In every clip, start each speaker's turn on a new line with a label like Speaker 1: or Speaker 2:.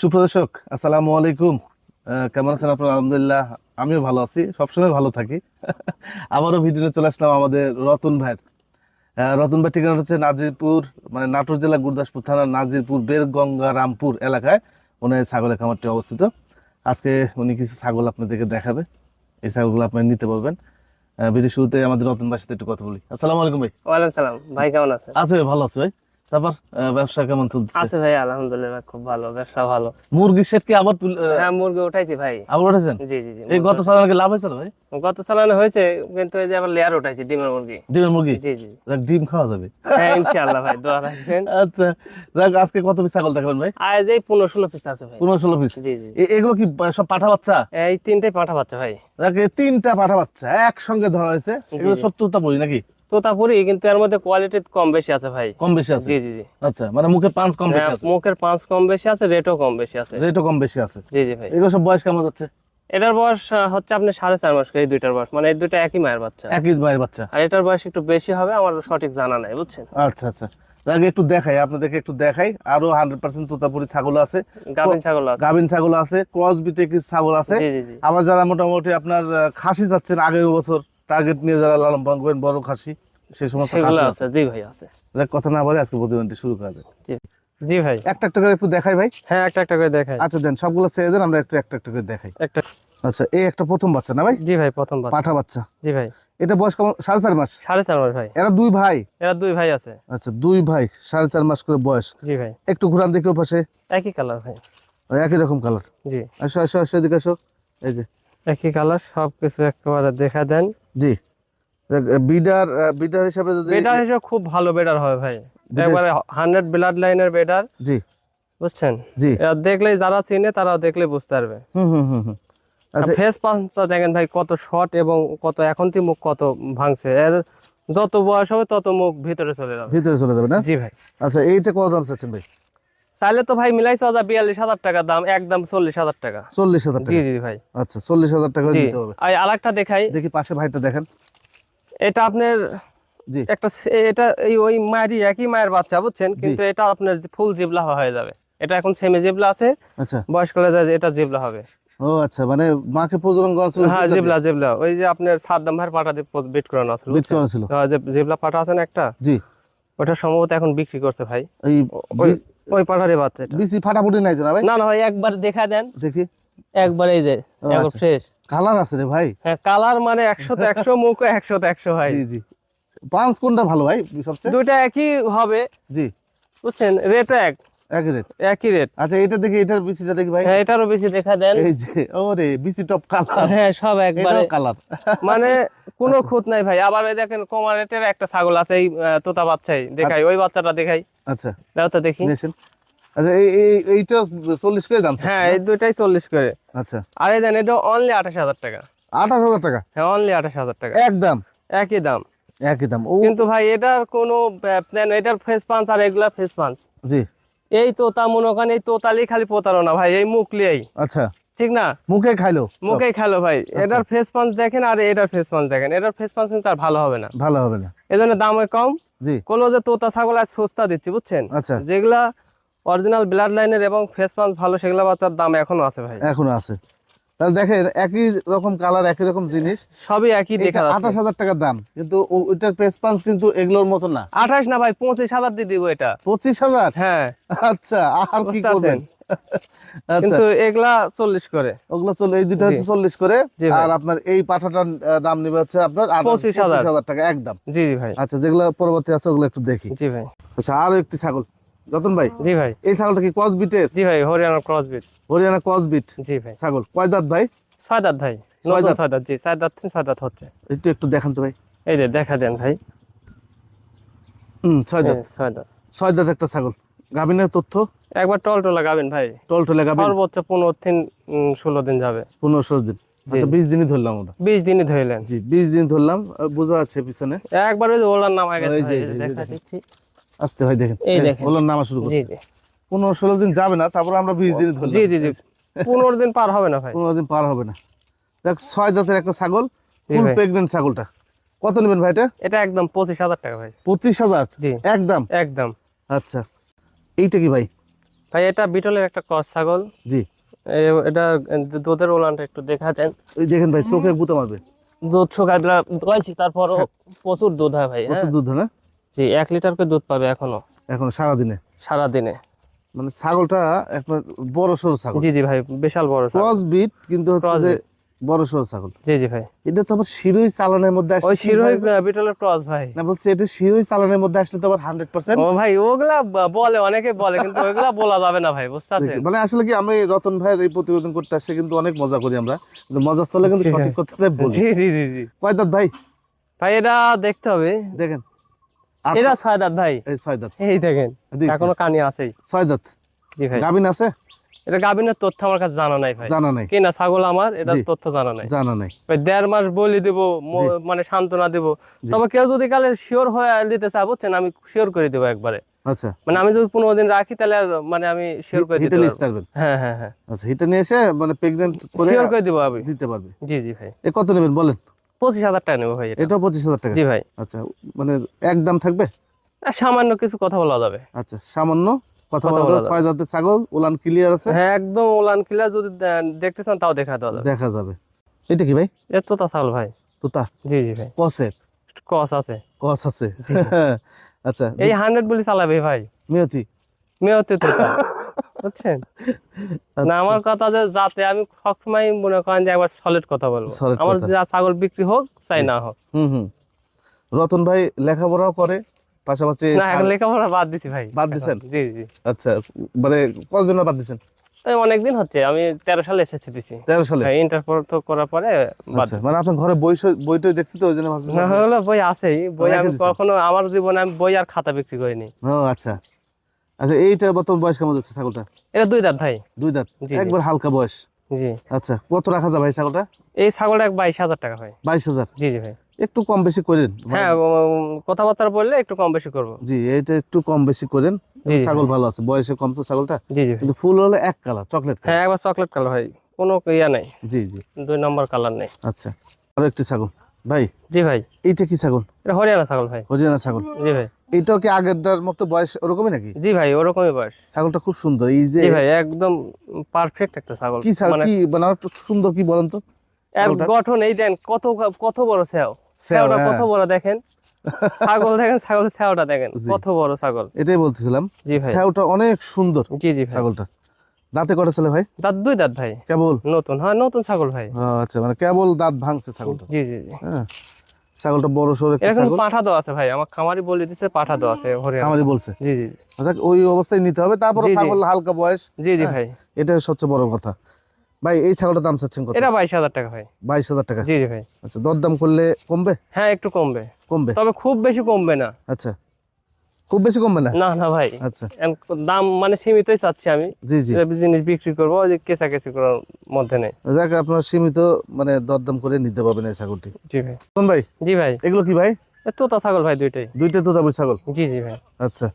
Speaker 1: সুপ্রদর্শক আসসালামু আলাইকুম। কেমন আছেন আপনার? আলহামদুলিল্লাহ আমিও ভালো আছি। সবসময় ভালো থাকি। আবারও ভিডিওতে চলে আসলাম আমাদের রতন ভাইয়ের। রতন ভাই ঠিকানা হচ্ছে নাজিরপুর মানে নাটোর জেলা গুরদাসপুর থানার নাজিরপুর বেরগঙ্গা রামপুর এলাকায়। ওনার ছাগলের খামারটি অবস্থিত। আজকে উনি কিছু ছাগল আপনাদেরকে দেখাবে। এই ছাগলগুলো আপনি নিতে পারবেন। ভিডিও শুরুতে আমাদের রতন ভাইয়ের সাথে একটু কথা বলি। আসসালামু আলাইকুম ভাই।
Speaker 2: ওয়ালাইকুম সালাম। ভাই কেমন আছেন?
Speaker 1: আছে ভাই, ভালো আছে ভাই। তারপর ব্যবসা কেমন চলছে
Speaker 2: আছে ভাই আলহামদুলিল্লাহ খুব ভালো ব্যবসা ভালো।
Speaker 1: মুরগির সেট কি আবার
Speaker 2: হ্যাঁ মুরগি উঠাইছি ভাই।
Speaker 1: আবার উঠেছেন
Speaker 2: জি জি জি
Speaker 1: এই গত নাকি লাভ হয়েছিল ভাই?
Speaker 2: গত হয়েছে কিন্তু এই যে আবার লেয়ার উঠাইছি ডিমের মুরগি।
Speaker 1: ডিমের মুরগি?
Speaker 2: জি জি।
Speaker 1: যাক, ডিম খাওয়া যাবে।
Speaker 2: হ্যাঁ ইনশাআল্লাহ ভাই দোয়া রাখবেন।
Speaker 1: আচ্ছা যাক আজকে কত পিস ছাগল দেখাবেন ভাই?
Speaker 2: আজ এই পনেরো ষোলো পিস আছে ভাই।
Speaker 1: পনেরো ষোলো পিস
Speaker 2: জি জি।
Speaker 1: এগুলো কি সব পাঠা বাচ্চা?
Speaker 2: এই তিনটাই পাঠা বাচ্চা ভাই।
Speaker 1: যাক, এই তিনটা পাঠা বাচ্চা একসঙ্গে ধরা হয়েছে। এগুলো
Speaker 2: জি।
Speaker 1: সত্তরটা পড়ি নাকি?
Speaker 2: তোতাপুরি কিন্তু এর মধ্যে কোয়ালিটি কম বেশি আছে ভাই।
Speaker 1: কম বেশি আছে?
Speaker 2: জি জি জি।
Speaker 1: আচ্ছা মানে মুখে পাঁচ কম বেশি
Speaker 2: হ্যাঁ,
Speaker 1: আছে?
Speaker 2: মুখের পাঁচ কম বেশি আছে রেটও কম বেশি আছে।
Speaker 1: রেটও কম বেশি আছে?
Speaker 2: জি জি ভাই।
Speaker 1: এগুলো সব বয়স কেমন যাচ্ছে?
Speaker 2: এটার বয়স হচ্ছে আপনি সাড়ে চার মাস এই দুইটার বয়স। মানে এই দুইটা একই মায়ের বাচ্চা।
Speaker 1: একই মায়ের বাচ্চা?
Speaker 2: আর এটার বয়স একটু বেশি হবে আমার সঠিক জানা নাই বুঝছেন?
Speaker 1: আচ্ছা আচ্ছা। যাক একটু দেখাই আপনাদেরকে একটু দেখাই। আরও হান্ড্রেড পার্সেন্ট তোতাপুরি ছাগল আছে।
Speaker 2: গাভিন ছাগল আছে।
Speaker 1: গাভিন ছাগল আছে ক্রস বিটে ছাগল আছে। আবার যারা মোটামুটি আপনার খাসি যাচ্ছেন আগের বছর টার্গেট নিয়ে যারা লালন পালন করবেন বড় খাসি সেই সমস্ত
Speaker 2: আছে জি ভাই আছে।
Speaker 1: যাক, কথা না বলে আজকে প্রতিদিনটি শুরু করা যায়
Speaker 2: জি ভাই।
Speaker 1: একটা একটা করে একটু দেখাই ভাই।
Speaker 2: হ্যাঁ একটা একটা করে দেখাই।
Speaker 1: আচ্ছা দেন সবগুলো ছেড়ে দেন আমরা একটু একটা একটা করে দেখাই।
Speaker 2: একটা
Speaker 1: আচ্ছা এই একটা প্রথম বাচ্চা না ভাই?
Speaker 2: জি ভাই প্রথম বাচ্চা।
Speaker 1: পাঠা বাচ্চা।
Speaker 2: জি ভাই।
Speaker 1: এটা বয়স কেমন? সাড়ে চার মাস।
Speaker 2: সাড়ে চার মাস ভাই।
Speaker 1: এরা দুই ভাই।
Speaker 2: এরা দুই ভাই আছে।
Speaker 1: আচ্ছা দুই ভাই সাড়ে চার মাস করে বয়স।
Speaker 2: জি ভাই।
Speaker 1: একটু ঘুরান দেখে পাশে
Speaker 2: একই কালার ভাই।
Speaker 1: একই রকম কালার।
Speaker 2: জি।
Speaker 1: আসো আসো আসো এদিকে আসো। এই যে।
Speaker 2: একই কালার সব কিছু একেবারে দেখা দেন।
Speaker 1: জি। বিডার বিডার হিসাবে যদি
Speaker 2: বেডার হিসেবে খুব ভালো বেডার হবে ভাই। একবারে হান্ড্রেড ব্লাড লাইনের বেডার।
Speaker 1: জি।
Speaker 2: বুঝছেন?
Speaker 1: জি।
Speaker 2: দেখলেই যারা চিনে তারা দেখলে বুঝতে পারবে।
Speaker 1: হুম হুম আচ্ছা
Speaker 2: ফেস পাঁচটা দেখেন ভাই কত শর্ট এবং কত এখন থেকে মুখ কত ভাঙছে। এর যত বয়স হবে তত মুখ ভিতরে চলে যাবে।
Speaker 1: ভিতরে চলে যাবে না?
Speaker 2: জি ভাই।
Speaker 1: আচ্ছা এইটা কত দাম চাচ্ছেন ভাই?
Speaker 2: চাইলে তো ভাই বিয়াল্লিশ হাজার টাকা দাম একদম চল্লিশ হাজার টাকা।
Speaker 1: চল্লিশ হাজার
Speaker 2: জি জি ভাই।
Speaker 1: আচ্ছা চল্লিশ হাজার টাকা দিতে হবে।
Speaker 2: আর আরেকটা দেখাই।
Speaker 1: দেখি পাশে ভাইটা দেখেন।
Speaker 2: এটা আপনার
Speaker 1: জি।
Speaker 2: একটা এটা এই ওই মায়েরই একই মায়ের বাচ্চা বুঝছেন? কিন্তু এটা আপনার ফুল জিবলা হয়ে যাবে। এটা এখন সেমি জিবলা আছে।
Speaker 1: আচ্ছা।
Speaker 2: যায় এটা জিবলা হবে।
Speaker 1: ও আচ্ছা মানে মাকে প্রজনন করা ছিল
Speaker 2: হ্যাঁ জিবলা জিবলা ওই যে আপনার সাদ্দাম ভাইয়ের পাটা দিয়ে বিট করানো আছে
Speaker 1: বিট করা ছিল।
Speaker 2: হ্যাঁ, জিবলা পাটা আছে না একটা?
Speaker 1: জি।
Speaker 2: ওটা সম্ভবত এখন বিক্রি করছে ভাই।
Speaker 1: এই
Speaker 2: ওই পাটারে বাচ্চা এটা
Speaker 1: বিসি ফাটাফুটি নাই তো না ভাই?
Speaker 2: না না ভাই একবার দেখা দেন।
Speaker 1: দেখি।
Speaker 2: একবার এই যে একবার
Speaker 1: আচ্ছা।
Speaker 2: ফ্রেশ
Speaker 1: কালার আছে রে ভাই।
Speaker 2: হ্যাঁ কালার মানে 100 তে 100 মুখ 100 তে 100 ভাই।
Speaker 1: জি জি। পাঁচ কোনটা ভালো ভাই সবচেয়ে?
Speaker 2: দুইটা একই হবে।
Speaker 1: জি।
Speaker 2: বুঝছেন? রেট এক
Speaker 1: একই রেট
Speaker 2: একই রেট
Speaker 1: আচ্ছা এটা দেখি এটার বিসিটা দেখি ভাই।
Speaker 2: হ্যাঁ এটারও বেশি দেখা দেন।
Speaker 1: এই যে ওরে বিসি টপ কালার
Speaker 2: হ্যাঁ সব একবারে।
Speaker 1: কালার
Speaker 2: মানে কোনো খুঁত নাই ভাই। আবার দেখেন কমা রেটের একটা ছাগল আছে এই তোতা বাচ্চাই। দেখাই ওই বাচ্চাটা দেখাই।
Speaker 1: আচ্ছা।
Speaker 2: দাও তো দেখি।
Speaker 1: আচ্ছা এই এইটা করে দাম
Speaker 2: হ্যাঁ এই দুইটাই চল্লিশ করে।
Speaker 1: আচ্ছা।
Speaker 2: আর এই দেন এটা অনলি আঠাশ হাজার টাকা।
Speaker 1: আঠাশ হাজার টাকা?
Speaker 2: হ্যাঁ অনলি আঠাশ হাজার টাকা।
Speaker 1: একদম
Speaker 2: একই দাম।
Speaker 1: একই দাম।
Speaker 2: কিন্তু ভাই এটার কোনো প্ল্যান এটার ফেস পাঞ্চ আর এগুলা ফেস পাঞ্চ
Speaker 1: জি।
Speaker 2: এই তোতা মনে করেন এই তোতালি খালি প্রতারণা না ভাই এই মুখ লিয়েই।
Speaker 1: আচ্ছা।
Speaker 2: ঠিক না?
Speaker 1: মুখে খাইলো
Speaker 2: মুখে খাইলো ভাই। এটার ফেস পাঞ্চ দেখেন আর এটার ফেস পাঞ্চ দেখেন। এটার ফেস পাঞ্চ কিন্তু আর ভালো হবে না।
Speaker 1: ভালো হবে না।
Speaker 2: এজন্য দামে কম।
Speaker 1: জি।
Speaker 2: কোনো যে তোতা ছাগল আজ সস্তা দিচ্ছি বুঝছেন?
Speaker 1: আচ্ছা।
Speaker 2: যেগুলা অরিজিনাল ব্লাড লাইনের এবং ফেস পাঞ্চ ভালো সেগুলা বাচ্চার দাম এখনও আছে ভাই।
Speaker 1: এখনও আছে। তাহলে দেখেন একই রকম কালার একই রকম জিনিস।
Speaker 2: সবই একই দেখা
Speaker 1: আঠাশ হাজার টাকার দাম। কিন্তু ওইটার প্রেস পাঞ্চ কিন্তু এগুলোর মতো না।
Speaker 2: আঠাশ না ভাই পঁচিশ হাজার দিয়ে দিব এটা।
Speaker 1: পঁচিশ হাজার?
Speaker 2: হ্যাঁ।
Speaker 1: আচ্ছা আর কি করবেন? আচ্ছা।
Speaker 2: কিন্তু এগুলা চল্লিশ করে।
Speaker 1: ওগুলো এই দুটো হচ্ছে চল্লিশ করে। আর আপনার এই পাঠাটার দাম নেবে হচ্ছে আপনার
Speaker 2: পঁচিশ হাজার।
Speaker 1: টাকা একদম।
Speaker 2: জি জি ভাই।
Speaker 1: আচ্ছা যেগুলো পরবর্তী আছে ওগুলো একটু দেখি।
Speaker 2: জি ভাই।
Speaker 1: আচ্ছা আরও একটি ছাগল। রতন ভাই?
Speaker 2: জি ভাই।
Speaker 1: এই ছাগলটা কি ক্রস বিটের
Speaker 2: জি ভাই Haryana cross beat
Speaker 1: Haryana cross beat
Speaker 2: ji ভাই।
Speaker 1: ছাগল কয় দাঁত ভাই?
Speaker 2: ছয় দাঁত ভাই
Speaker 1: ছয় দাঁত?
Speaker 2: ছয় দাঁত জি ছয় দাঁত ছয় দাঁত হচ্ছে।
Speaker 1: একটু একটু দেখান তো ভাই।
Speaker 2: এই যে দেখা দেন ভাই।
Speaker 1: হুম ছয় দাঁত।
Speaker 2: ছয় দাঁত।
Speaker 1: ছয় দাঁত একটা ছাগল। গাভিনের তথ্য?
Speaker 2: একবার টল টলা গাবেন ভাই।
Speaker 1: টল টলে গাভিন
Speaker 2: সর্বোচ্চ পনেরো দিন ষোলো দিন যাবে।
Speaker 1: পনেরো ষোলো দিন। আচ্ছা বিশ দিনই ধরলাম ওটা।
Speaker 2: বিশ দিনই ধরলেন।
Speaker 1: জি বিশ দিন ধরলাম বোঝা যাচ্ছে পিছনে।
Speaker 2: একবার ওই ওলার নাম আগে
Speaker 1: ওই আসতে ভাই দেখেন।
Speaker 2: এই দেখেন।
Speaker 1: ওগুলোর নামা শুরু করছে। পনেরো ষোলো দিন যাবে না তারপর আমরা বিশ দিনই ধরলাম
Speaker 2: জি জি জি। পনেরো দিন পার হবে না ভাই।
Speaker 1: পনেরো দিন পার হবে না। দেখ ছয় দাঁতের একটা ছাগল ফুল। প্রেগনেন্ট ছাগলটা। কত নেবেন ভাই এটা?
Speaker 2: এটা একদম পঁচিশ হাজার টাকা ভাই।
Speaker 1: পঁচিশ হাজার?
Speaker 2: জি।
Speaker 1: একদম?
Speaker 2: একদম।
Speaker 1: আচ্ছা। এইটা কি ভাই?
Speaker 2: ভাই এটা বিটলের একটা ক্রস ছাগল।
Speaker 1: জি।
Speaker 2: এটা দুধের ওলানটা একটু দেখা দেন।
Speaker 1: ওই দেখেন ভাই চোখে গুঁতো মারবে।
Speaker 2: দুধ শুকাই দিলাম দোয়াইছি তারপরও প্রচুর দুধ হয় ভাই হ্যাঁ।
Speaker 1: প্রচুর দুধ হয় না?
Speaker 2: জি এক লিটার করে দুধ পাবে এখনও।
Speaker 1: এখন সারাদিনে?
Speaker 2: সারাদিনে।
Speaker 1: মানে ছাগলটা একবার বড় সড়ো ছাগল?
Speaker 2: জি জি ভাই বিশাল বড় ছাগল।
Speaker 1: ক্রস বিট কিন্তু হচ্ছে যে বড় সড়ো ছাগল।
Speaker 2: জি জি ভাই।
Speaker 1: এটা তো আবার শিরোই চালানের মধ্যে আসলে
Speaker 2: ওই শিরোই বিটলের ক্রস ভাই।
Speaker 1: না বলছি এটা শিরোই চালানের মধ্যে আসলে তো আবার হান্ড্রেড পার্সেন্ট
Speaker 2: ও ভাই ওগুলা বলে অনেকে বলে কিন্তু ওগুলা বলা যাবে না ভাই বুঝতে পারছেন
Speaker 1: মানে আসলে কি আমি রতন ভাইয়ের এই প্রতিবেদন করতে আসছে কিন্তু অনেক মজা করি আমরা। কিন্তু মজা চলে কিন্তু সঠিক কথাটাই বলি।
Speaker 2: জি জি জি জি।
Speaker 1: কয় দাঁত ভাই?
Speaker 2: ভাই এটা দেখতে হবে।
Speaker 1: দেখেন।
Speaker 2: এটা ছয় দাঁত ভাই।
Speaker 1: এই ছয় দাঁত
Speaker 2: এই দেখেন এখনও কানি আছেই।
Speaker 1: ছয় দাঁত
Speaker 2: জি ভাই।
Speaker 1: গাবিন আছে?
Speaker 2: এটা গাবিনের তথ্য আমার কাছে জানা নাই ভাই।
Speaker 1: জানা নাই।
Speaker 2: কিনা ছাগল আমার? এটা তথ্য জানা নাই।
Speaker 1: জানা নাই।
Speaker 2: ভাই দেড় মাস বলি দিব মানে সান্ত্বনা দিব। তবে কেউ যদি কালে শিওর হয়ে দিতে চায় বুঝছেন? আমি শিওর করে দেবো একবারে।
Speaker 1: আচ্ছা।
Speaker 2: মানে আমি যদি পনেরো দিন রাখি তাহলে আর মানে আমি শিওর করে দিতে
Speaker 1: পারবেন?
Speaker 2: হ্যাঁ হ্যাঁ হ্যাঁ।
Speaker 1: আচ্ছা হিটে নিয়ে এসে মানে করে
Speaker 2: শিওর করে দিব আমি।
Speaker 1: দিতে পারবে।
Speaker 2: জি জি ভাই।
Speaker 1: এ কত নেবেন বলেন?
Speaker 2: পঁচিশ হাজার টাকা নেব ভাই এটা।
Speaker 1: পঁচিশ হাজার টাকা?
Speaker 2: জি ভাই।
Speaker 1: আচ্ছা মানে একদম থাকবে?
Speaker 2: সামান্য কিছু কথা বলা যাবে।
Speaker 1: আচ্ছা সামান্য কথা বলা
Speaker 2: বলা
Speaker 1: যাবে। ছয় দাঁতের ছাগল উলান ক্লিয়ার আছে?
Speaker 2: হ্যাঁ একদম ওলান কিলা যদি দেখতে চান তাও দেখা দেওয়া যাবে।
Speaker 1: দেখা যাবে। এটা কি ভাই?
Speaker 2: এর তোতা ছাগল ভাই।
Speaker 1: তোতা?
Speaker 2: জি জি ভাই।
Speaker 1: কসের?
Speaker 2: ক্রস আছে।
Speaker 1: কস আছে। আচ্ছা
Speaker 2: এই হান্ড্রেড বলি চালাবে ভাই।
Speaker 1: মিয়তি?
Speaker 2: মেয়তে তোতা। বুঝছেন? না
Speaker 1: আচ্ছা।
Speaker 2: আমার কথা যে যাতে আমি সবসময় মনে করেন যে একবার সলিড কথা বলব। আমার যা ছাগল বিক্রি হোক চাই না হোক।
Speaker 1: হুম হুম। রতন ভাই লেখাপড়াও করে পাশাপাশি
Speaker 2: না এখন লেখাপড়া বাদ দিছি ভাই।
Speaker 1: বাদ দিছেন?
Speaker 2: জি জি।
Speaker 1: আচ্ছা মানে কতদিন বাদ দিচ্ছেন
Speaker 2: তাই অনেকদিন হচ্ছে আমি তেরো সালে এসেছি দিছি।
Speaker 1: তেরো সালে?
Speaker 2: ইন্টার তো করার পরে
Speaker 1: আচ্ছা মানে আপনার ঘরে বই বইটই দেখছি তো ওই জন্য ভাবছি
Speaker 2: না হলো বই আছেই। বই আমি কখনো আমার জীবনে আমি বই আর খাতা বিক্রি করিনি।
Speaker 1: ও আচ্ছা। আচ্ছা এইটা বর্তমান বয়স কেমন যাচ্ছে ছাগলটা?
Speaker 2: এটা দুই দাঁত ভাই।
Speaker 1: দুই দাঁত। একবার হালকা বয়স।
Speaker 2: জি।
Speaker 1: আচ্ছা কত রাখা যায় ভাই ছাগলটা?
Speaker 2: এই ছাগলটা বাইশ হাজার টাকা ভাই।
Speaker 1: বাইশ হাজার?
Speaker 2: জি জি ভাই।
Speaker 1: একটু কম বেশি করেন
Speaker 2: হ্যাঁ কথাবার্তা বললে একটু কম বেশি করব।
Speaker 1: জি এইটা একটু কম বেশি করেন। ছাগল ভালো আছে বয়সে কম তো ছাগলটা।
Speaker 2: জি জি
Speaker 1: কিন্তু ফুল হলে এক কালার চকলেট
Speaker 2: হ্যাঁ একবার চকলেট কালার ভাই কোনো ইয়া নাই।
Speaker 1: জি জি।
Speaker 2: দুই নম্বর কালার নেই।
Speaker 1: আচ্ছা আরও একটি ছাগল। ভাই
Speaker 2: জি ভাই।
Speaker 1: এইটা কি ছাগল?
Speaker 2: এটা হরিয়ানা ছাগল ভাই।
Speaker 1: হরিয়ানা ছাগল।
Speaker 2: জি ভাই।
Speaker 1: এইটাও কি আগেরটার মতো বয়স ওরকমই নাকি?
Speaker 2: জি ভাই ওরকমই বয়স।
Speaker 1: ছাগলটা খুব সুন্দর এই যে
Speaker 2: ভাই একদম পারফেক্ট একটা ছাগল।
Speaker 1: কি ছাগল
Speaker 2: মানে
Speaker 1: কি মানে সুন্দর কি বলেন তো?
Speaker 2: এর গঠন এই দেন কত কত বড় ছাও ছাওটা
Speaker 1: হ্যাঁ।
Speaker 2: কত বড় দেখেন? ছাগল দেখেন ছাওটা দেখেন কত বড় ছাগল।
Speaker 1: এটাই বলতেছিলাম
Speaker 2: জি ভাই।
Speaker 1: ছাউটা অনেক সুন্দর
Speaker 2: জি জি
Speaker 1: ছাগলটা। দাঁতে কটা ছেলে ভাই?
Speaker 2: দাঁত দুই দাঁত ভাই।
Speaker 1: কেবল?
Speaker 2: নতুন হ্যাঁ নতুন ছাগল ভাই।
Speaker 1: আচ্ছা মানে কেবল দাঁত ভাঙছে ছাগলটা।
Speaker 2: জি জি জি।
Speaker 1: হ্যাঁ। ছাগলটা বড় সড়ো একটা ছাগল?
Speaker 2: পাঠা আছে ভাই আমার খামারি বলে দিছে পাঠা আছে হরিয়ানা।
Speaker 1: খামারি বলছে?
Speaker 2: জি জি।
Speaker 1: আচ্ছা ওই অবস্থায় নিতে হবে তারপরে। ছাগল হালকা বয়স।
Speaker 2: জি জি
Speaker 1: হ্যাঁ।
Speaker 2: ভাই
Speaker 1: এটা সবচেয়ে বড় কথা। ভাই এই ছাগলটার দাম চাচ্ছেন কত?
Speaker 2: এটা বাইশ হাজার টাকা ভাই।
Speaker 1: বাইশ হাজার টাকা?
Speaker 2: জি জি ভাই।
Speaker 1: আচ্ছা দরদাম করলে কমবে?
Speaker 2: হ্যাঁ একটু কমবে।
Speaker 1: কমবে?
Speaker 2: তবে খুব বেশি কমবে না।
Speaker 1: আচ্ছা। খুব বেশি কমবে না?
Speaker 2: না না ভাই।
Speaker 1: আচ্ছা।
Speaker 2: দাম মানে সীমিতই চাচ্ছি আমি।
Speaker 1: জি জি।
Speaker 2: জিনিস বিক্রি করব ওই যে কেসা কেসি করার মধ্যে নেই।
Speaker 1: যাক আপনার সীমিত মানে দরদাম করে নিতে পারবেন এই ছাগলটি।
Speaker 2: জি ভাই।
Speaker 1: কোন ভাই?
Speaker 2: জি ভাই।
Speaker 1: এগুলো কি ভাই?
Speaker 2: এ তোতা ছাগল ভাই দুইটাই।
Speaker 1: দুইটা তো যাবে ছাগল?
Speaker 2: জি জি ভাই।
Speaker 1: আচ্ছা।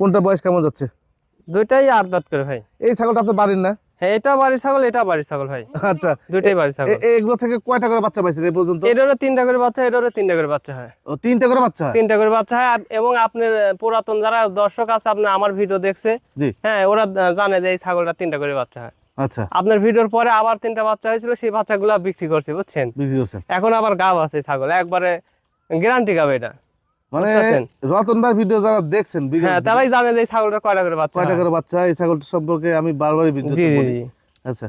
Speaker 1: কোনটা বয়স কেমন যাচ্ছে?
Speaker 2: দুইটাই আট দাঁত করে ভাই।
Speaker 1: এই ছাগলটা আপনার বাড়ির না?
Speaker 2: এটা বাড়ির ছাগল এটা বাড়ির ছাগল ভাই।
Speaker 1: আচ্ছা
Speaker 2: দুইটাই বাড়ির ছাগল।
Speaker 1: এগুলো থেকে কয়টা করে বাচ্চা পাইছেন এই পর্যন্ত?
Speaker 2: এটারও তিনটা করে বাচ্চা এটারও তিনটা করে বাচ্চা হয়।
Speaker 1: ও তিনটা করে বাচ্চা
Speaker 2: তিনটা করে বাচ্চা হয় এবং আপনার পুরাতন যারা দর্শক আছে আপনার আমার ভিডিও দেখছে হ্যাঁ ওরা জানে যে এই ছাগলটা তিনটা করে বাচ্চা হয়।
Speaker 1: আচ্ছা।
Speaker 2: আপনার ভিডিওর পরে আবার তিনটা বাচ্চা হয়েছিল সেই বাচ্চাগুলা বিক্রি করছে বুঝছেন?
Speaker 1: বিক্রি করছেন
Speaker 2: এখন আবার গাব আছে ছাগল একবারে গ্যারান্টি গাব এটা।
Speaker 1: মানে রতন ভাই ভিডিও যারা দেখছেন
Speaker 2: হ্যাঁ তারাই জানে যে এই ছাগলটা কয়টা করে বাচ্চা।
Speaker 1: কয়টা করে বাচ্চা এই ছাগলটা সম্পর্কে আমি বারবারই ভিডিও
Speaker 2: জি জি জি।
Speaker 1: আচ্ছা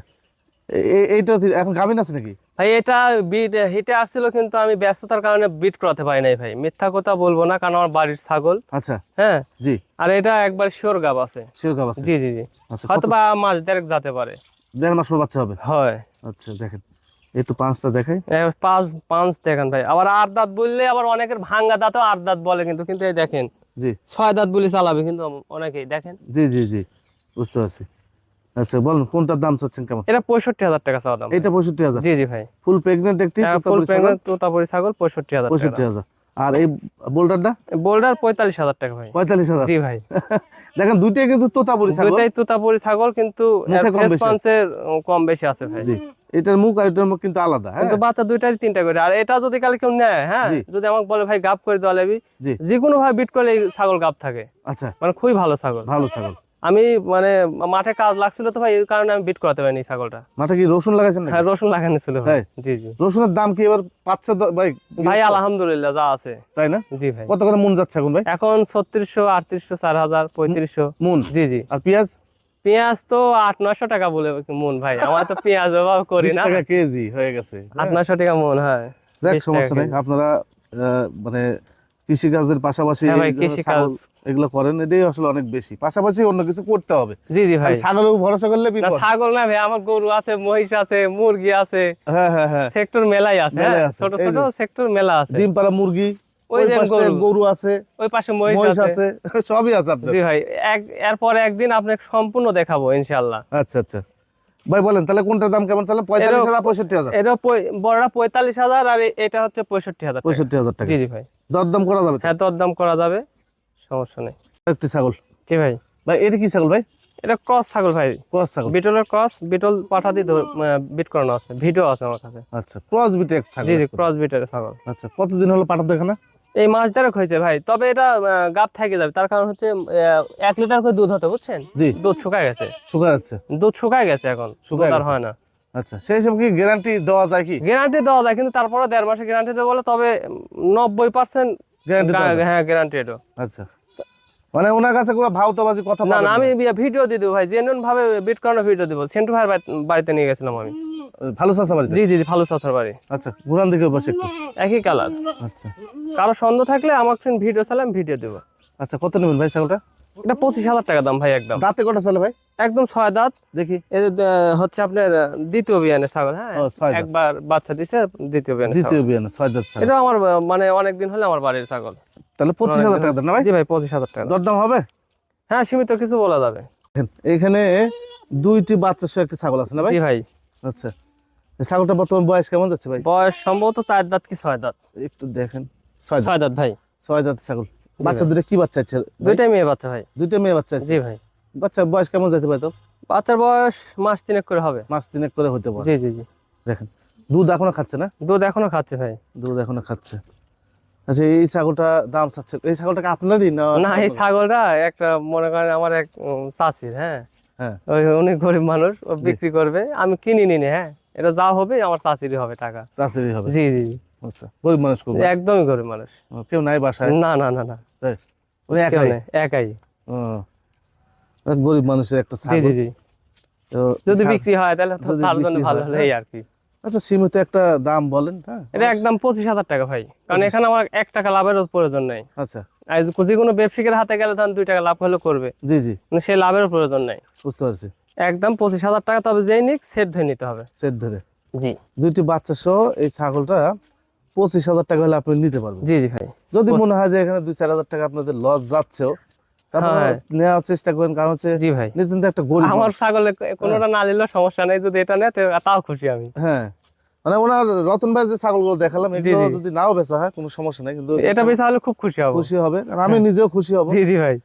Speaker 1: এ- এ- এইটা এখন গাভিন আছে নাকি?
Speaker 2: ভাই এটা বিট হিটে আসছিল কিন্তু আমি ব্যস্ততার কারণে বিট করাতে পারি নাই ভাই। মিথ্যা কথা বলব না কারণ আমার বাড়ির ছাগল।
Speaker 1: আচ্ছা
Speaker 2: হ্যাঁ?
Speaker 1: জি।
Speaker 2: আর এটা একবার শিওর গাব আছে।
Speaker 1: শিওর আছে।
Speaker 2: জি জি জি।
Speaker 1: আচ্ছা
Speaker 2: হয়তো বা মাস দেড়েক যেতে পারে।
Speaker 1: দেড় মাস পর বাচ্চা হবে।
Speaker 2: হয়।
Speaker 1: আচ্ছা দেখেন। এই তো পাঁচটা দেখাই।
Speaker 2: পাঁচ পাঁচ দেখেন ভাই। আবার আট দাঁত বললে আবার অনেকের ভাঙ্গা দাঁতও আট দাঁত বলে কিন্তু কিন্তু এই দেখেন
Speaker 1: জি।
Speaker 2: ছয় দাঁত বলে চালাবে কিন্তু অনেকেই দেখেন।
Speaker 1: জি জি জি বুঝতে পারছি। আচ্ছা বলুন কোনটার দাম চাচ্ছেন কেমন?
Speaker 2: এটা পঁয়ষট্টি হাজার টাকা চাওয়া দাম।
Speaker 1: এটা পঁয়ষট্টি হাজার?
Speaker 2: জি জি ভাই।
Speaker 1: ফুল প্রেগনেন্ট একটি
Speaker 2: হ্যাঁ, ফুল প্রেগনেন্ট তোতাপুরি ছাগল পঁয়ষট্টি হাজার
Speaker 1: পঁয়ষট্টি হাজার। আর এই বোল্ডারটা?
Speaker 2: বোল্ডার পঁয়তাল্লিশ হাজার টাকা ভাই।
Speaker 1: পঁয়তাল্লিশ হাজার?
Speaker 2: জি ভাই।
Speaker 1: দেখেন দুইটাই কিন্তু তোতাপুরি ছাগল।
Speaker 2: দুইটাই তোতাপুরি ছাগল কিন্তু
Speaker 1: কম বেশি আছে।
Speaker 2: রেসপন্সের কম বেশি আছে ভাই।
Speaker 1: জি। এটার মুখ আর এটার মুখ কিন্তু আলাদা হ্যাঁ?
Speaker 2: কিন্তু বাচ্চা দুইটাই তিনটা করে। আর এটা যদি কালে কেউ নেয় হ্যাঁ? যদি আমাকে বলে ভাই গাপ করে দেওয়া লাগবি যে কোনো ভাবে বিট করলে এই ছাগল গাপ থাকে।
Speaker 1: আচ্ছা।
Speaker 2: মানে খুবই ভালো ছাগল।
Speaker 1: ভালো ছাগল।
Speaker 2: আমি মানে মাঠে কাজ লাগছিল তো ভাই এই কারণে আমি বিট করাতে পারিনি ছাগলটা।
Speaker 1: মাঠে কি রসুন লাগাইছেন
Speaker 2: হ্যাঁ রসুন লাগানো ছিল ভাই। জি জি।
Speaker 1: রসুনের দাম কি এবার পাচ্ছে দ- ভাই?
Speaker 2: ভাই আলহামদুলিল্লাহ যা আছে।
Speaker 1: তাই না?
Speaker 2: জি ভাই।
Speaker 1: কত করে মন যাচ্ছে এখন ভাই?
Speaker 2: এখন ছত্রিশশো আটত্রিশশো চার হাজার পঁয়ত্রিশশো।
Speaker 1: মন?
Speaker 2: জি জি।
Speaker 1: আর পেঁয়াজ?
Speaker 2: পেঁয়াজ তো আট নয়শো টাকা বলে মন ভাই। আমার তো পেঁয়াজ অভাব করি না।
Speaker 1: টাকা কেজি হয়ে গেছে।
Speaker 2: আট নয়শো টাকা মন হয়।
Speaker 1: দেখ সমস্যা নেই। আপনারা মানে কৃষি কাজের পাশাপাশি
Speaker 2: হ্যাঁ।
Speaker 1: ছাগল এগুলো করেন এটাই আসলে অনেক বেশি। পাশাপাশি অন্য কিছু করতে হবে।
Speaker 2: জি জি ভাই।
Speaker 1: উপর ভরসা করলে
Speaker 2: ছাগল না ভাই আমার গরু আছে মহিষ আছে মুরগি আছে।
Speaker 1: হ্যাঁ হ্যাঁ হ্যাঁ।
Speaker 2: সেক্টর মেলাই আছে হ্যাঁ, ছোট ছোট সেক্টর মেলা আছে।
Speaker 1: ডিম পাড়া মুরগি
Speaker 2: ওই
Speaker 1: ওই পাশে
Speaker 2: গরু।
Speaker 1: আছে
Speaker 2: ওই পাশে মহিষ আছে।
Speaker 1: সবই আছে আপনার।
Speaker 2: জি ভাই এক এরপরে একদিন আপনাকে সম্পূর্ণ দেখাবো ইনশাল্লাহ
Speaker 1: আচ্ছা আচ্ছা। ভাই বলেন তাহলে কোনটার দাম কেমন পঁয়তাল্লিশ হাজার পঁয়ষট্টি হাজার।
Speaker 2: এটা পঁয়- পঁয়তাল্লিশ হাজার আর এটা হচ্ছে পঁয়ষট্টি হাজার।
Speaker 1: পঁয়ষট্টি হাজার টাকা।
Speaker 2: জি জি ভাই।
Speaker 1: দরদাম করা যাবে
Speaker 2: হ্যাঁ দরদাম করা যাবে সমস্যা নেই।
Speaker 1: একটি ছাগল।
Speaker 2: জি ভাই।
Speaker 1: ভাই এটা কি ছাগল ভাই?
Speaker 2: এটা ক্রস ছাগল ভাই।
Speaker 1: ক্রস ছাগল।
Speaker 2: বিটলের ক্রস বিটল পাঠা দিয়ে বিট করানো আছে ভিডিও আছে আমার কাছে।
Speaker 1: আচ্ছা ক্রস বিটে এক ছাগল।
Speaker 2: জি জি ক্রস বিটের ছাগল।
Speaker 1: আচ্ছা কতদিন হলো পাঠাতে এখানে?
Speaker 2: এই মাছ দেড়েক হয়েছে ভাই তবে এটা গাব থেকে যাবে। তার কারণ হচ্ছে এক লিটার করে দুধ হতে বুঝছেন?
Speaker 1: জি।
Speaker 2: দুধ শুকায় গেছে।
Speaker 1: শুকায় যাচ্ছে।
Speaker 2: দুধ শুকায় গেছে এখন
Speaker 1: শুকায়
Speaker 2: আর হয় না।
Speaker 1: আচ্ছা সেই হিসাবে কি গ্যারান্টি দেওয়া যায় কি?
Speaker 2: গ্যারান্টি দেওয়া যায় কিন্তু তারপরে দেড় মাসে গ্যারান্টি দেবো বলে তবে নব্বই পার্সেন্ট
Speaker 1: গ্যারান্টি
Speaker 2: হ্যাঁ গ্যারান্টি এটা
Speaker 1: আচ্ছা। মানে ওনার কাছে কোনো কথা
Speaker 2: না
Speaker 1: পাবেন
Speaker 2: না? আমি ভিডিও দিয়ে দেবো ভাই জেনুইন ভাবে বিট করানো ভিডিও দিব। সেন্টু ভাইয়ের বাড়িতে নিয়ে গেছিলাম আমি।
Speaker 1: ভালো
Speaker 2: জি জি ভালো চাচার বাড়ি।
Speaker 1: আচ্ছা ঘুরান দিকে বসে একটু।
Speaker 2: একই কালার
Speaker 1: আচ্ছা।
Speaker 2: কারও সন্দেহ থাকলে আমাকে ভিডিও চালাম ভিডিও দেবো।
Speaker 1: আচ্ছা কত নেবেন ভাই ছাগলটা?
Speaker 2: এটা পঁচিশ হাজার টাকা দাম ভাই একদম।
Speaker 1: দাঁতে কটা চলে ভাই?
Speaker 2: একদম ছয় দাঁত।
Speaker 1: দেখি।
Speaker 2: হচ্ছে আপনার দ্বিতীয় বিয়ানের ছাগল হ্যাঁ। একবার বাচ্চা দিছে দ্বিতীয় বিয়ানের
Speaker 1: দ্বিতীয় বিয়ানে ছয় দাঁত
Speaker 2: এটা আমার মানে অনেকদিন হলে আমার বাড়ির ছাগল।
Speaker 1: তাহলে পঁচিশ হাজার টাকা দেন না ভাই?
Speaker 2: জি ভাই পঁচিশ হাজার টাকা দাম।
Speaker 1: দরদাম হবে?
Speaker 2: হ্যাঁ সীমিত কিছু বলা যাবে।
Speaker 1: এখানে দুইটি বাচ্চা সহ একটি ছাগল আছে না ভাই?
Speaker 2: জি ভাই।
Speaker 1: আচ্ছা। ছাগলটা বর্তমান বয়স কেমন যাচ্ছে ভাই?
Speaker 2: বয়স সম্ভবত চার দাঁত কি ছয় দাঁত?
Speaker 1: একটু দেখেন। ছয় দাঁত।
Speaker 2: ভাই।
Speaker 1: ছয় দাঁত ছাগল। বাচ্চা দুটো কি বাচ্চা আছে?
Speaker 2: দুইটাই মেয়ে বাচ্চা ভাই।
Speaker 1: দুইটা মেয়ে বাচ্চা আছে?
Speaker 2: জি ভাই।
Speaker 1: বাচ্চা বয়স কেমন যেতে পারে তো?
Speaker 2: বাচ্চার বয়স মাস তিনেক করে হবে।
Speaker 1: মাস তিনেক করে হতে পারে।
Speaker 2: জি জি জি।
Speaker 1: দেখেন দুধ এখনও খাচ্ছে না?
Speaker 2: দুধ এখনও খাচ্ছে ভাই।
Speaker 1: দুধ এখনও খাচ্ছে। আচ্ছা এই ছাগলটা দাম চাচ্ছে এই ছাগলটাকে আপনারই না
Speaker 2: না এই ছাগলটা একটা মনে করেন আমার এক চাচির হ্যাঁ?
Speaker 1: হ্যাঁ।
Speaker 2: ওই উনি গরিব মানুষ ও বিক্রি করবে আমি কিনি নিনি হ্যাঁ? এটা যা হবে আমার চাচিরই হবে টাকা।
Speaker 1: চাষেরই হবে।
Speaker 2: জি জি।
Speaker 1: আচ্ছা গরিব মানুষ
Speaker 2: একদমই গরিব মানুষ।
Speaker 1: কেউ নাই বাসায়?
Speaker 2: না না না না।
Speaker 1: উনি একাই?
Speaker 2: একাই।
Speaker 1: ও, গরিব মানুষের একটা
Speaker 2: জি
Speaker 1: ছাগল।
Speaker 2: জি। জি যদি বিক্রি হয় তাহলে তার জন্য ভালো হলো এই আর কি।
Speaker 1: আচ্ছা সীমিত একটা দাম বলেন হ্যাঁ।
Speaker 2: এটা একদম পঁচিশ হাজার টাকা ভাই। কারণ এখানে আমার এক টাকা লাভের প্রয়োজন নেই।
Speaker 1: আচ্ছা।
Speaker 2: যে কোনো ব্যবসায়ীর হাতে গেলে ধরেন দুই টাকা লাভ হলে করবে।
Speaker 1: জি জি।
Speaker 2: কিন্তু সেই লাভের প্রয়োজন নেই।
Speaker 1: বুঝতে পারছি।
Speaker 2: একদম পঁচিশ হাজার টাকা তবে যেই নিক সেট ধরে নিতে হবে।
Speaker 1: সেট ধরে।
Speaker 2: জি।
Speaker 1: দুইটি বাচ্চা সহ এই ছাগলটা পঁচিশ হাজার টাকা হলে আপনি নিতে পারবেন।
Speaker 2: জি জি ভাই।
Speaker 1: যদি মনে হয় যে এখানে দুই চার হাজার টাকা আপনাদের লস যাচ্ছেও
Speaker 2: হ্যাঁ।
Speaker 1: নেওয়ার চেষ্টা করেন কারণ হচ্ছে
Speaker 2: জি ভাই।
Speaker 1: নিতেন তো একটা গরিব
Speaker 2: আমার ছাগলে কোনোটা না নিলেও সমস্যা নেই যদি এটা নেয় তাও খুশি আমি।
Speaker 1: হ্যাঁ। মানে ওনার রতন ভাই যে ছাগলগুলো দেখালাম এগুলো যদি নাও বেচা হয় কোনো সমস্যা নাই কিন্তু
Speaker 2: এটা বেশি হলে খুব খুশি হব।
Speaker 1: খুশি হবে কারণ আমি নিজেও খুশি হব।
Speaker 2: জি জি ভাই।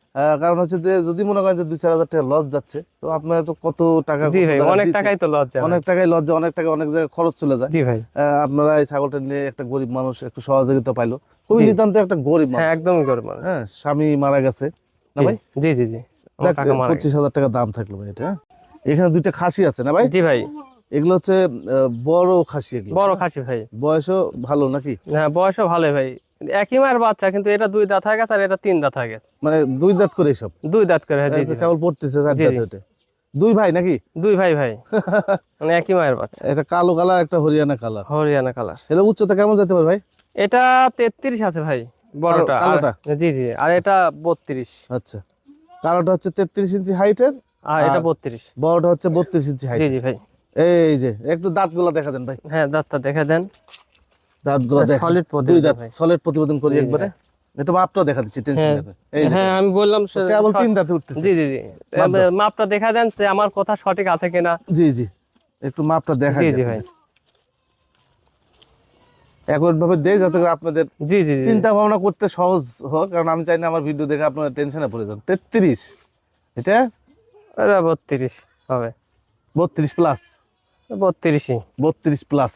Speaker 1: কারণ হচ্ছে যে যদি মনে করেন যে দুই চার হাজার টাকা লস যাচ্ছে তো আপনার তো কত টাকা
Speaker 2: জি ভাই অনেক টাকাই তো লজ্জা ভাই।
Speaker 1: অনেক টাকাই লজ্জা অনেক টাকা অনেক জায়গায় খরচ চলে যায়।
Speaker 2: জি ভাই।
Speaker 1: আপনারা এই ছাগলটা নিয়ে একটা গরিব মানুষ একটু সহযোগিতা পাইলো। খুবই নিতান্ত একটা গরিব মানুষ।
Speaker 2: হ্যাঁ একদমই গরিব মানুষ।
Speaker 1: হ্যাঁ স্বামী মারা গেছে। না ভাই?
Speaker 2: জি জি জি।
Speaker 1: পঁচিশ হাজার টাকা দাম থাকল ভাই এটা হ্যাঁ? এখানে দুইটা খাসি আছে না ভাই?
Speaker 2: জি ভাই।
Speaker 1: এগুলো হচ্ছে বড় খাসি এগুলো।
Speaker 2: বড় খাসি ভাই।
Speaker 1: বয়সও ভালো নাকি?
Speaker 2: হ্যাঁ বয়সও ভালো ভাই। একই মায়ের বাচ্চা কিন্তু এটা দুই দাঁত হয়ে গেছে আর এটা তিন দাঁত হয়ে গেছে।
Speaker 1: মানে দুই দাঁত করে সব?
Speaker 2: দুই দাঁত করে হ্যাঁ।
Speaker 1: কেবল পড়তেছে চার দাঁত। ওইটা। দুই ভাই নাকি?
Speaker 2: দুই ভাই ভাই। মানে একই মায়ের বাচ্চা।
Speaker 1: এটা কালো কালার একটা হরিয়ানা কালার।
Speaker 2: হরিয়ানা কালার।
Speaker 1: এটা উচ্চতা কেমন যেতে পারে ভাই?
Speaker 2: এটা তেত্রিশ আছে ভাই বড়টা।
Speaker 1: কালোটা?
Speaker 2: জি জি আর এটা বত্রিশ।
Speaker 1: আচ্ছা। কালোটা হচ্ছে তেত্রিশ ইঞ্চি হাইটের
Speaker 2: আর এটা
Speaker 1: আর-
Speaker 2: বত্রিশ।
Speaker 1: বড়টা হচ্ছে বত্রিশ ইঞ্চি হাইট
Speaker 2: জি জি ভাই।
Speaker 1: এই যে একটু দাঁতগুলা দেখা দেন ভাই।
Speaker 2: হ্যাঁ দাঁতটা দেখে দেন।
Speaker 1: দাঁতগুলা দেখা
Speaker 2: সলিড
Speaker 1: দুই
Speaker 2: প্রতিবেদন
Speaker 1: দাঁত সলিড প্রতিবেদন করি একবারে। এটা মাপটা দেখা দিচ্ছি টেনশন
Speaker 2: হ্যাঁ,
Speaker 1: এই
Speaker 2: হ্যাঁ আমি বললাম
Speaker 1: কেবল তিন দাঁতে উঠতেছে।
Speaker 2: জি জি জি।
Speaker 1: মাপ
Speaker 2: মাপটা দেখা দেন যে আমার কথা সঠিক আছে কিনা।
Speaker 1: জি জি। একটু মাপটা দেখা
Speaker 2: জি,
Speaker 1: দিন
Speaker 2: জি, ভাই।
Speaker 1: একবার ভাবে দেই যাতে আপনাদের
Speaker 2: জি জি
Speaker 1: চিন্তা ভাবনা করতে সহজ হোক কারণ আমি চাই না আমার ভিডিও দেখে আপনারা টেনশনে পড়ে যান। তেত্রিশ। এটা?
Speaker 2: এটা বত্রিশ হবে।
Speaker 1: বত্রিশ প্লাস
Speaker 2: বত্রিশই।
Speaker 1: বত্রিশ প্লাস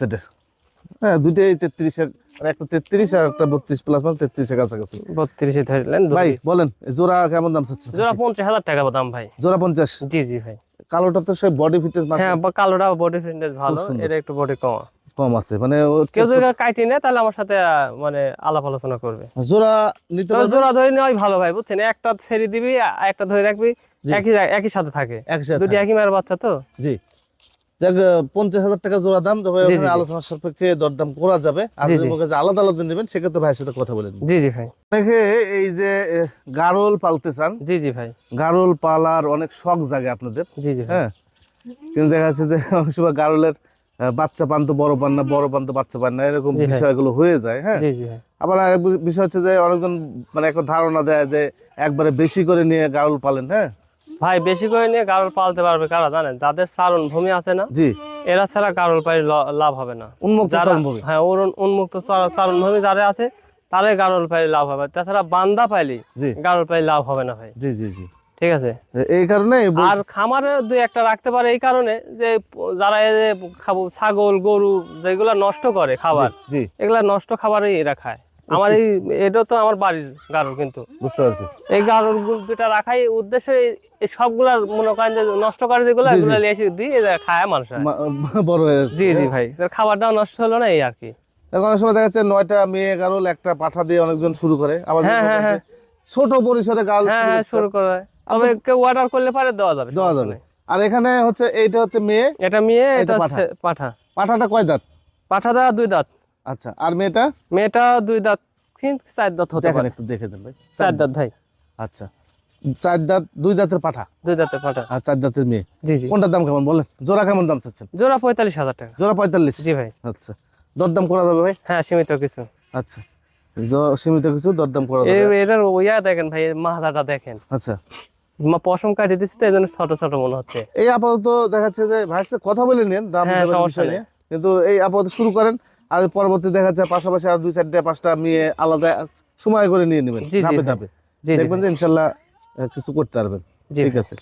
Speaker 1: হ্যাঁ দুইটাই তেত্রিশের একটা তেত্রিশ আর একটা বত্রিশ প্লাস মানে তেত্রিশের কাছাকাছি।
Speaker 2: বত্রিশে ধরলেন
Speaker 1: ভাই বলেন জোড়া কেমন দাম চাচ্ছেন?
Speaker 2: জোড়া পঞ্চাশ হাজার টাকা দাম ভাই।
Speaker 1: জোড়া পঞ্চাশ?
Speaker 2: জি জি ভাই।
Speaker 1: কালোটা তো সে বডি ফিটনেস
Speaker 2: হ্যাঁ কালোটা বডি ফিটনেস ভালো এটা একটু বডি কম।
Speaker 1: কম আছে মানে
Speaker 2: কেউ যদি কাটি নেয় তাহলে আমার সাথে মানে আলাপ আলোচনা করবে।
Speaker 1: জোড়া নিতে
Speaker 2: জোড়া ধরে নেওয়াই ভালো ভাই বুঝছেন? একটা ছেড়ে দিবি একটা ধরে রাখবি। একই একই সাথে থাকে।
Speaker 1: একসাথে
Speaker 2: দুটি একই মায়ের বাচ্চা তো?
Speaker 1: জি। পঞ্চাশ হাজার টাকা জোড়া দাম তবে
Speaker 2: জি, জি,
Speaker 1: ওখানে
Speaker 2: জি।
Speaker 1: আলোচনার সাপেক্ষে দরদাম করা যাবে। আর যদি
Speaker 2: জি।
Speaker 1: করেন যে আলাদা আলাদা নেবেন সেক্ষেত্রে ভাইয়ের সাথে কথা বলে
Speaker 2: জি জি ভাই।
Speaker 1: অনেকে এই যে গারল পালতে চান
Speaker 2: জি জি ভাই।
Speaker 1: গারল পালার অনেক শখ জাগে আপনাদের।
Speaker 2: জি জি
Speaker 1: হ্যাঁ? কিন্তু দেখা যাচ্ছে যে অনেক সময় গারলের বাচ্চা পান তো বড় পান না বড় পান তো বাচ্চা পান না এরকম। বিষয়গুলো হয়ে যায় হ্যাঁ? আবার বিষয় হচ্ছে যে অনেকজন মানে একটা ধারণা দেয় যে একবারে বেশি করে নিয়ে গারল পালেন হ্যাঁ?
Speaker 2: ভাই বেশি করে নিয়ে গারল পালতে পারবে কারা জানেন? যাদের চারণ ভূমি আছে না
Speaker 1: জি।
Speaker 2: এরা ছাড়া গারল পাই লাভ হবে না।
Speaker 1: উন্মুক্ত
Speaker 2: যারা
Speaker 1: চারণভূমি।
Speaker 2: হ্যাঁ উন- উন্মুক্ত চারণ ভূমি যারা আছে তারাই গারল পাই লাভ হবে। তাছাড়া বান্দা পাইলি
Speaker 1: জি।
Speaker 2: গারল পাই লাভ হবে না ভাই।
Speaker 1: জি জি জি।
Speaker 2: ঠিক আছে?
Speaker 1: এই কারণে
Speaker 2: আর খামারে দুই একটা রাখতে পারে এই কারণে যে যারা এই যে খাব ছাগল গরু যেগুলা নষ্ট করে খাবার
Speaker 1: জি।
Speaker 2: এগুলা নষ্ট খাবারই এরা খায়। আমার এই এটা তো আমার বাড়ির গারল কিন্তু।
Speaker 1: বুঝতে পারছি।
Speaker 2: এই দুটা রাখাই উদ্দেশ্য এই- সবগুলা মনে করেন যে নষ্ট করে যেগুলো। এগুলো এসে দিই খায় মানুষ
Speaker 1: বড় হয়ে যাচ্ছে।
Speaker 2: জি জি ভাই খাবারটাও নষ্ট হলো না এই আর কি।
Speaker 1: অনেক সময় দেখা যাচ্ছে নয়টা মেয়ে গারল একটা পাঠা দিয়ে অনেকজন শুরু করে। আবার
Speaker 2: হ্যাঁ,
Speaker 1: দেখা
Speaker 2: হ্যাঁ,
Speaker 1: ছোট পরিসরে গারল
Speaker 2: হ্যাঁ
Speaker 1: শুরু
Speaker 2: হ্যাঁ করে। তবে কেউ অর্ডার করলে পারে দেওয়া যাবে
Speaker 1: দেওয়া যাবে। আর এখানে হচ্ছে এইটা হচ্ছে মেয়ে
Speaker 2: এটা মেয়ে
Speaker 1: এটা
Speaker 2: হচ্ছে পাঠা।
Speaker 1: পাঠাটা কয় দাঁত?
Speaker 2: পাঠা দা দুই দাঁত।
Speaker 1: আচ্ছা আর মেয়েটা?
Speaker 2: মেয়েটা দুই দাঁত তিন চার দাঁত হতে পারে।
Speaker 1: একটু দেখে দেন ভাই।
Speaker 2: চার দাঁত ভাই।
Speaker 1: আচ্ছা চার দাঁত দুই দাঁতের পাঠা?
Speaker 2: দুই দাঁতে পাঠা।
Speaker 1: আর চার দাঁতের মেয়ে?
Speaker 2: জি জি।
Speaker 1: কোনটার দাম কেমন বলেন? জোড়া কেমন দাম চাচ্ছেন?
Speaker 2: জোড়া পঁয়তাল্লিশ হাজার টাকা।
Speaker 1: জোড়া পঁয়তাল্লিশ?
Speaker 2: জি ভাই।
Speaker 1: আচ্ছা দরদাম করা যাবে ভাই?
Speaker 2: হ্যাঁ সীমিত কিছু।
Speaker 1: আচ্ছা জ- সীমিত কিছু দরদাম করা যাবে।
Speaker 2: এটার ওইয়া দেখেন ভাই মাথাটা দেখেন।
Speaker 1: আচ্ছা।
Speaker 2: মা পশম কাটিয়ে দিচ্ছি তো এই জন্য ছোট ছোট মনে হচ্ছে।
Speaker 1: এই আপাতত দেখা যাচ্ছে যে সাথে কথা বলে নিন দাম
Speaker 2: হ্যাঁ, সমস্যা নেই।
Speaker 1: কিন্তু এই আপাতত শুরু করেন আর পরবর্তী দেখা যাচ্ছে পাশাপাশি আর দুই চারটে পাঁচটা মেয়ে আলাদা সময় করে নিয়ে নেবেন ধাপে ধাপে। দেখবেন যে ইনশাল্লাহ কিছু করতে পারবেন। ঠিক আছে।